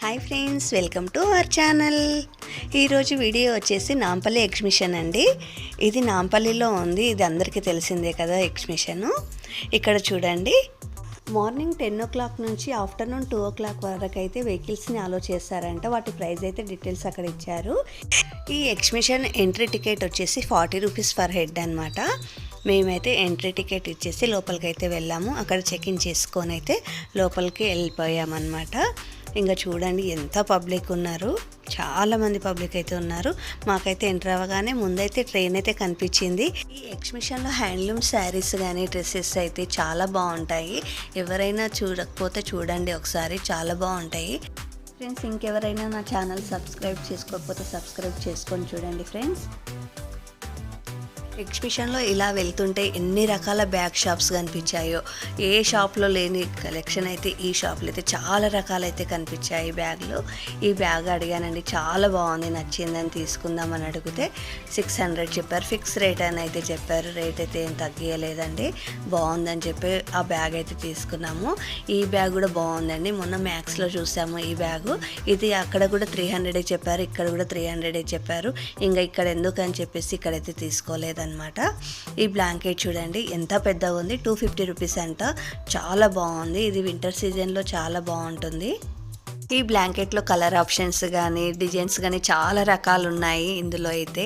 Hi friends welcome to our channel ఈరోజు video వచ్చేసి Nampally exhibition అండి. ఇది నాంపల్లిలో ఉంది ఇది అందరికీ తెలిసిందే కదా ఎగ్జిబిషను ఇక్కడ చూడండి. మార్నింగ్ టెన్ ఓ క్లాక్ నుంచి ఆఫ్టర్నూన్ టూ ఓ క్లాక్ వరకు అయితే వెహికల్స్ని అలో చేస్తారంట. వాటి ప్రైస్ అయితే డీటెయిల్స్ అక్కడ ఇచ్చారు. ఈ ఎగ్జిబిషన్ ఎంట్రీ టికెట్ వచ్చేసి ఫార్టీ రూపీస్ పర్ హెడ్ అనమాట మేమైతే ఎంట్రీ టికెట్ ఇచ్చేసి లోపలికి అయితే వెళ్ళాము. అక్కడ చెక్ ఇన్ చేసుకొని అయితే లోపలికి వెళ్ళిపోయామన్నమాట. ఇంకా చూడండి ఎంత పబ్లిక్ ఉన్నారు. చాలామంది పబ్లిక్ అయితే ఉన్నారు. మాకైతే ఎంటర్ అవ్వగానే ముందైతే ట్రైన్ అయితే కనిపించింది. ఈ ఎగ్జిబిషన్లో హ్యాండ్లూమ్ శారీస్ కానీ డ్రెస్సెస్ అయితే చాలా బాగుంటాయి. ఎవరైనా చూడకపోతే చూడండి ఒకసారి చాలా బాగుంటాయి. ఫ్రెండ్స్ ఇంకెవరైనా నా ఛానల్ సబ్స్క్రైబ్ చేసుకోకపోతే సబ్స్క్రైబ్ చేసుకొని చూడండి ఫ్రెండ్స్. ఎగ్జిబిషన్లో ఇలా వెళ్తుంటే ఎన్ని రకాల బ్యాగ్ షాప్స్ కనిపించాయో ఏ షాప్లో లేని కలెక్షన్ అయితే ఈ షాప్లో అయితే చాలా రకాలైతే కనిపించాయి బ్యాగ్లు. ఈ బ్యాగ్ అడిగానండి చాలా బాగుంది నచ్చిందని తీసుకుందామని అడిగితే సిక్స్ హండ్రెడ్ చెప్పారు. ఫిక్స్ రేట్ అని అయితే చెప్పారు రేట్ అయితే ఏం తగ్గియలేదండి బాగుందని చెప్పి ఆ బ్యాగ్ అయితే తీసుకున్నాము. ఈ బ్యాగ్ కూడా బాగుందండి మొన్న మ్యాక్స్లో చూసాము ఈ బ్యాగు. ఇది అక్కడ కూడా త్రీ హండ్రెడే చెప్పారు ఇక్కడ కూడా త్రీ హండ్రెడే చెప్పారు. ఇంకా ఇక్కడ ఎందుకు అని చెప్పేసి ఇక్కడైతే అనమాట ఈ బ్లాంకెట్ చూడండి ఎంత పెద్దగా ఉంది? టూ ఫిఫ్టీ రూపీస్ అంట. చాలా బాగుంది. ఇది వింటర్ సీజన్లో చాలా బాగుంటుంది. ఈ బ్లాంకెట్లో కలర్ ఆప్షన్స్ కానీ డిజైన్స్ కానీ చాలా రకాలు ఉన్నాయి ఇందులో అయితే.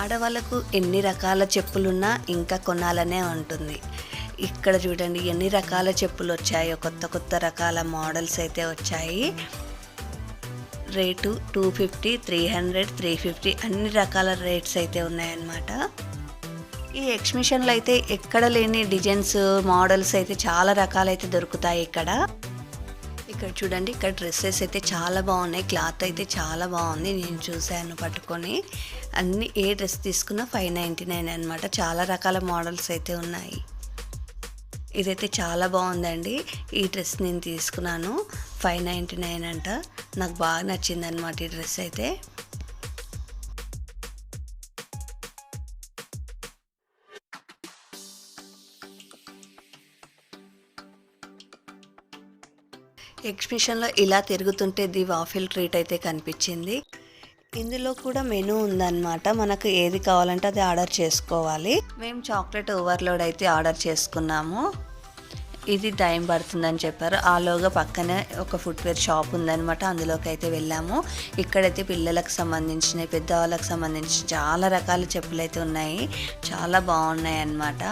ఆడవాళ్ళకు ఎన్ని రకాల చెప్పులున్నా ఇంకా కొనాలనే ఉంటుంది. ఇక్కడ చూడండి ఎన్ని రకాల చెప్పులు వచ్చాయో కొత్త కొత్త రకాల మోడల్స్ అయితే వచ్చాయి. Rate two fifty three hundred three fifty అన్ని రకాల రేట్స్ అయితే ఉన్నాయన్నమాట. ఈ ఎగ్జిబిషన్లో అయితే ఎక్కడ లేని డిజైన్స్ మోడల్స్ అయితే చాలా రకాలైతే దొరుకుతాయి ఇక్కడ. ఇక్కడ చూడండి ఇక్కడ డ్రెస్సెస్ అయితే చాలా బాగున్నాయి. క్లాత్ అయితే చాలా బాగుంది. నేను చూశాను పట్టుకొని. అన్ని ఏ డ్రెస్ తీసుకున్నా ఫైవ్ నైంటీ నైన్ అనమాట చాలా రకాల మోడల్స్ అయితే ఉన్నాయి. ఇదైతే చాలా బాగుందండి. ఈ డ్రెస్ నేను తీసుకున్నాను. ఫైవ్ నైంటీ నైన్ అంట. నాకు బాగా నచ్చిందనమాట ఈ డ్రెస్ అయితే. ఎగ్జిబిషన్లో ఇలా తిరుగుతుంటే ది వాఫిల్ ట్రీట్ అయితే కనిపించింది. ఇందులో కూడా మెనూ ఉందన్నమాట. మనకు ఏది కావాలంటే అది ఆర్డర్ చేసుకోవాలి. మేము చాక్లెట్ ఓవర్లోడ్ అయితే ఆర్డర్ చేసుకున్నాము. ఇది టైం పడుతుందని చెప్పారు. ఆలోగా పక్కనే ఒక ఫుట్వేర్ షాప్ ఉందనమాట అందులోకి అయితే వెళ్ళాము. ఇక్కడైతే పిల్లలకు సంబంధించిన పెద్దవాళ్ళకి సంబంధించిన చాలా రకాల చెప్పులు అయితే ఉన్నాయి. చాలా బాగున్నాయి అన్నమాట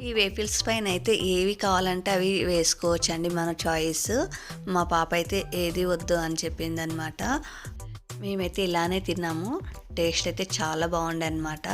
ఈ వేపిల్స్ పైన అయితే ఏవి కావాలంటే అవి వేసుకోవచ్చు అండి మన చాయిస్. మా పాప అయితే ఏది వద్దు అని చెప్పింది అనమాట మేమైతే ఇలానే తిన్నాము. టేస్ట్ అయితే చాలా బాగుండే అనమాట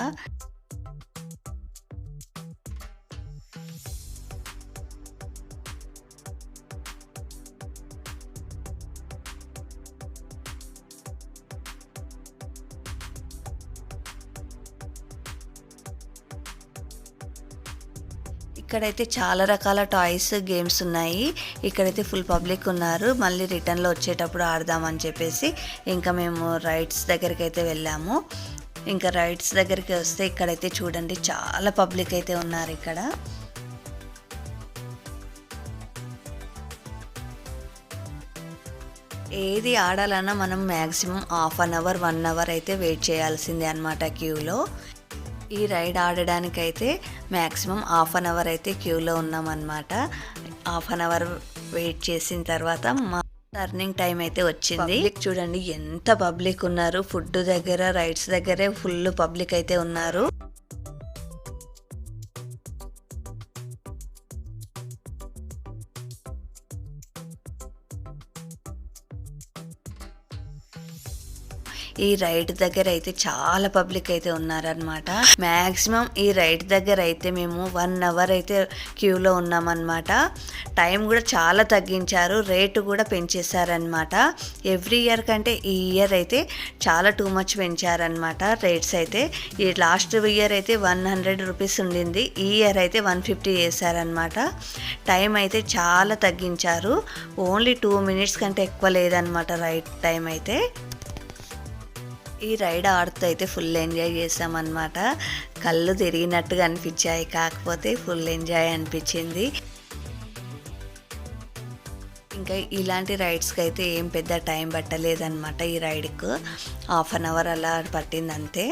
ఇక్కడైతే చాలా రకాల టాయ్స్ గేమ్స్ ఉన్నాయి. ఇక్కడైతే ఫుల్ పబ్లిక్ ఉన్నారు. మళ్ళీ రిటర్న్లో వచ్చేటప్పుడు ఆడదామని చెప్పేసి ఇంకా మేము రైడ్స్ దగ్గరికి అయితే వెళ్ళాము. ఇంకా రైడ్స్ దగ్గరికి వస్తే ఇక్కడైతే చూడండి చాలా పబ్లిక్ అయితే ఉన్నారు ఇక్కడ. ఏది ఆడాలన్నా మనం maximum half an hour one hour అయితే వెయిట్ చేయాల్సిందే అనమాట క్యూలో. ఈ రైడ్ ఆడడానికైతే మ్యాక్సిమం హాఫ్ అన్ అవర్ అయితే క్యూలో ఉన్నామన్నమాట. హాఫ్ అన్ అవర్ వెయిట్ చేసిన తర్వాత మా టర్నింగ్ టైం అయితే వచ్చింది. చూడండి ఎంత పబ్లిక్ ఉన్నారు. ఫుడ్ దగ్గర రైడ్స్ దగ్గరే ఫుల్ పబ్లిక్ అయితే ఉన్నారు. ఈ రైడ్ దగ్గర అయితే చాలా పబ్లిక్ అయితే ఉన్నారనమాట మ్యాక్సిమం ఈ రైడ్ దగ్గర అయితే మేము వన్ అవర్ అయితే క్యూలో ఉన్నామన్నమాట. టైం కూడా చాలా తగ్గించారు రేటు కూడా పెంచేశారనమాట ఎవ్రీ ఇయర్ కంటే ఈ ఇయర్ అయితే చాలా టూ మచ్ పెంచారనమాట రేట్స్ అయితే. ఈ లాస్ట్ ఇయర్ అయితే వన్ హండ్రెడ్ రూపీస్ ఉండింది ఈ ఇయర్ అయితే వన్ ఫిఫ్టీ చేశారనమాట టైం అయితే చాలా తగ్గించారు ఓన్లీ టూ మినిట్స్ కంటే ఎక్కువ లేదనమాట రైట్ టైం అయితే. ఈ రైడ్ ఆడుతూ అయితే ఫుల్ ఎంజాయ్ చేసామన్నమాట కళ్ళు తిరిగినట్టుగా అనిపించాయి కాకపోతే ఫుల్ ఎంజాయ్ అనిపించింది. ఇంకా ఇలాంటి రైడ్స్కి అయితే ఏం పెద్ద టైం పట్టలేదన్నమాట ఈ రైడ్కు. హాఫ్ అన్ అవర్ అలా పట్టింది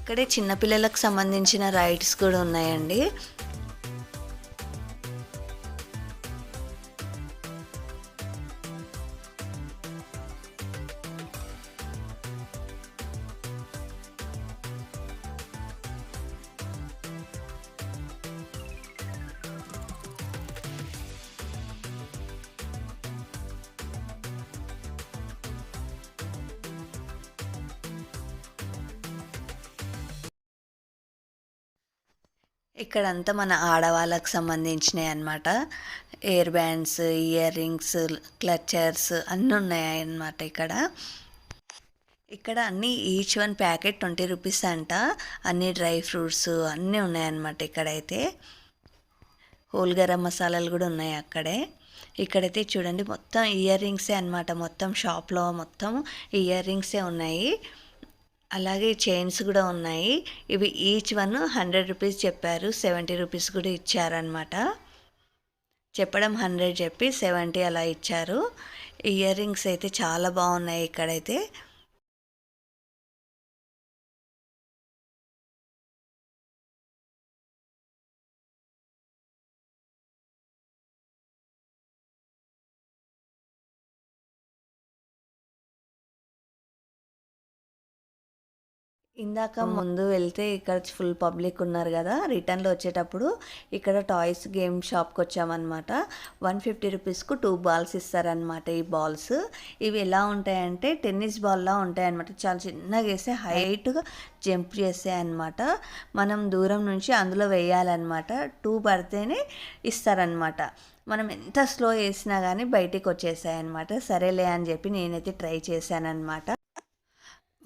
ఇక్కడే చిన్నపిల్లలకు సంబంధించిన రైడ్స్ కూడా ఉన్నాయండి. ఇక్కడంతా మన ఆడవాళ్ళకు సంబంధించినవి అనమాట ear bands ear rings clutchers అన్నీ ఉన్నాయన్నమాట ఇక్కడ. ఇక్కడ అన్నీ each one packet twenty rupees అంట. అన్ని డ్రై ఫ్రూట్స్ అన్నీ ఉన్నాయన్నమాట ఇక్కడైతే. హోల్ గరం మసాలాలు కూడా ఉన్నాయి అక్కడే. ఇక్కడైతే చూడండి మొత్తం ఇయర్ రింగ్సే అనమాట మొత్తం షాప్లో మొత్తం ఇయర్ రింగ్సే ఉన్నాయి. అలాగే చైన్స్ కూడా ఉన్నాయి. ఇవి ఈచ్ వన్ హండ్రెడ్ రూపీస్ చెప్పారు. సెవెంటీ రూపీస్ కూడా ఇచ్చారనమాట చెప్పడం హండ్రెడ్ చెప్పి సెవెంటీ అలా ఇచ్చారు. ఇయర్ రింగ్స్ అయితే చాలా బాగున్నాయి ఇక్కడైతే. ఇందాక ముందు వెళ్తే ఇక్కడ ఫుల్ పబ్లిక్ ఉన్నారు కదా రిటర్న్లో వచ్చేటప్పుడు ఇక్కడ టాయ్స్ గేమ్ షాప్కి వచ్చామన్నమాట. వన్ ఫిఫ్టీ రూపీస్కు టూ బాల్స్ ఇస్తారనమాట ఈ బాల్స్. ఇవి ఎలా ఉంటాయంటే టెన్నిస్ బాల్లా ఉంటాయన్నమాట. చాలా చిన్నగా వేస్తే హైట్గా జంప్ చేస్తాయి అనమాట మనం దూరం నుంచి అందులో వేయాలన్నమాట. టూ పడితేనే ఇస్తారనమాట మనం ఎంత స్లో వేసినా కానీ బయటికి వచ్చేసాయి అనమాట సరేలే అని చెప్పి నేనైతే ట్రై చేశానమాట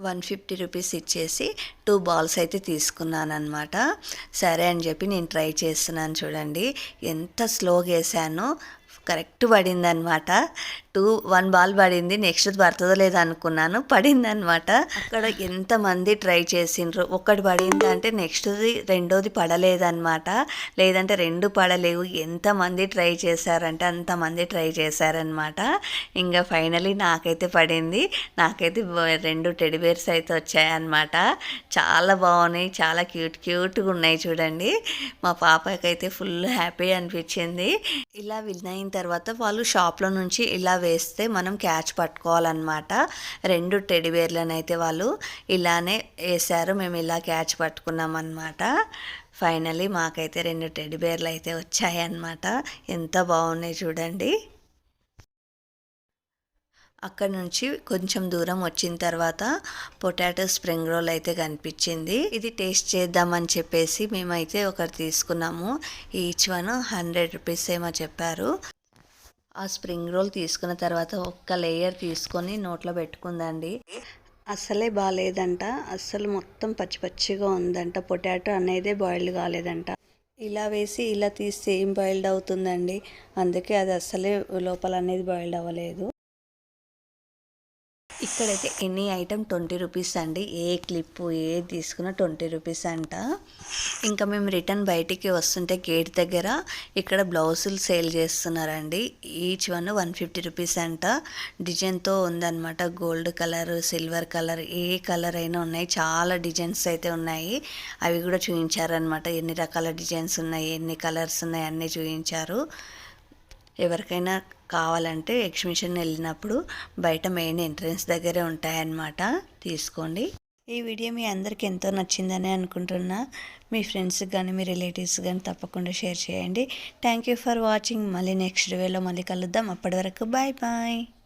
వన్ ఫిఫ్టీ రూపీస్ ఇచ్చేసి టూ బాల్స్ అయితే తీసుకున్నాను అనమాట సరే అని చెప్పి నేను ట్రై చేస్తున్నాను చూడండి. ఎంత స్లోగా వేసానో కరెక్ట్ పడిందనమాట టూ వన్ బాల్ పడింది నెక్స్ట్ పడుతుందో లేదో అనుకున్నాను. పడింది అనమాట అక్కడ ఎంతమంది ట్రై చేసిండ్రు? ఒకటి పడింది అంటే నెక్స్ట్ది రెండోది పడలేదన్నమాట. లేదంటే రెండు పడలేవు. ఎంతమంది ట్రై చేశారంటే అంతమంది ట్రై చేశారనమాట ఇంకా ఫైనలీ నాకైతే పడింది. నాకైతే రెండు టెడిబేర్స్ అయితే వచ్చాయన్నమాట. చాలా బాగున్నాయి. చాలా క్యూట్ క్యూట్గా ఉన్నాయి చూడండి. మా పాపకైతే ఫుల్ హ్యాపీ అనిపించింది. ఇలా విన్ అయిన తర్వాత వాళ్ళు షాప్లో నుంచి ఇలా వేస్తే మనం క్యాచ్ పట్టుకోవాలన్నమాట. రెండు టెడిబేర్లను అయితే వాళ్ళు ఇలానే వేశారు. మేము ఇలా క్యాచ్ పట్టుకున్నాం అనమాట ఫైనలీ మాకైతే రెండు టెడిబేర్లు అయితే వచ్చాయన్నమాట. ఎంత బాగున్నాయి చూడండి. అక్కడ నుంచి కొంచెం దూరం వచ్చిన తర్వాత పొటాటో స్ప్రింగ్ రోల్ అయితే కనిపించింది. ఇది టేస్ట్ చేద్దామని చెప్పేసి మేమైతే ఒకటి తీసుకున్నాము. ఈచ్ వన్ హండ్రెడ్ రూపీస్ ఏమో చెప్పారు. ఆ స్ప్రింగ్ రోల్ తీసుకున్న తర్వాత ఒక్క లేయర్ తీసుకొని నోట్లో పెట్టుకుందండి. అస్సలే బాగాలేదంట అస్సలు మొత్తం పచ్చి పచ్చిగా ఉందంట. పొటాటో అనేది బాయిల్డ్ కాలేదంట. ఇలా వేసి ఇలా తీస్తే ఏం బాయిల్డ్ అవుతుందండి? అందుకే అది అస్సలే లోపల అనేది బాయిల్డ్ అవ్వలేదు. ఇక్కడైతే ఎనీ ఐటమ్ ట్వంటీ రూపీస్ అండి. ఏ క్లిప్పు ఏ తీసుకున్నా ట్వంటీ రూపీస్ అంట. ఇంకా మేము రిటర్న్ బయటికి వస్తుంటే గేట్ దగ్గర ఇక్కడ బ్లౌజులు సేల్ చేస్తున్నారండి. Each one one fifty rupees అంట. డిజైన్తో ఉందన్నమాట. గోల్డ్ కలర్ సిల్వర్ కలర్ ఏ కలర్ అయినా ఉన్నాయి. చాలా డిజైన్స్ అయితే ఉన్నాయి. అవి కూడా చూపించారనమాట ఎన్ని రకాల డిజైన్స్ ఉన్నాయి ఎన్ని కలర్స్ ఉన్నాయి అన్నీ చూపించారు ఎవరికైనా కావాలంటే ఎగ్జిబిషన్ వెళ్ళినప్పుడు బయట మెయిన్ ఎంట్రన్స్ దగ్గరే ఉంటాయన్నమాట. తీసుకోండి. ఈ వీడియో మీ అందరికీ ఎంతో నచ్చిందని అనుకుంటున్నా. మీ ఫ్రెండ్స్ కానీ మీ రిలేటివ్స్ కానీ తప్పకుండా షేర్ చేయండి. Thank you for watching. మళ్ళీ నెక్స్ట్ వేలో మళ్ళీ కలుద్దాం. అప్పటి వరకు బాయ్ బాయ్